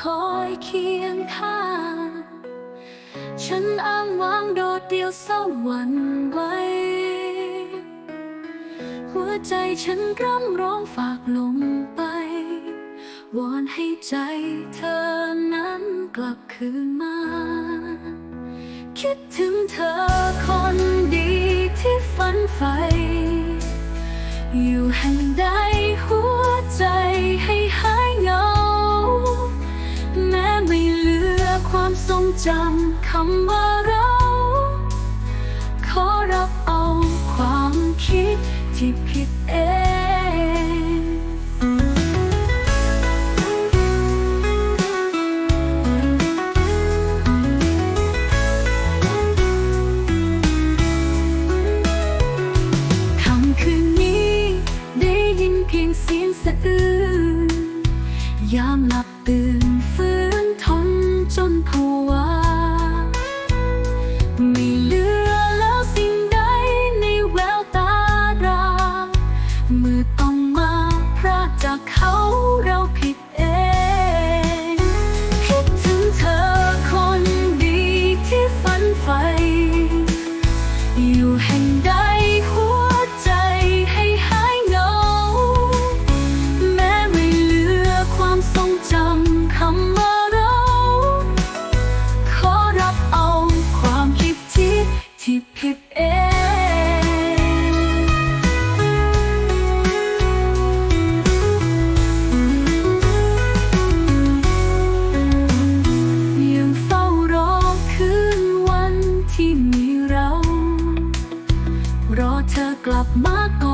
คอยเคียงข้างฉันอ้างว้างโดดเดียวเศร้าหวันไหวหัวใจฉันร่ำร้องฝากลงไป วอนให้ใจเธอนั้นกลับคืนมา คิดถึงเธอคนดีที่ฝันใฝ่อยู่แห่งใด จำคำว่าเรา ขอรับเอาความคิดที่ผิดเองคำคืนนี้ได้ยินเพียงเสียงสะอื้นยามหลับตื่นฟื้น กลับมากอน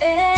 Hey.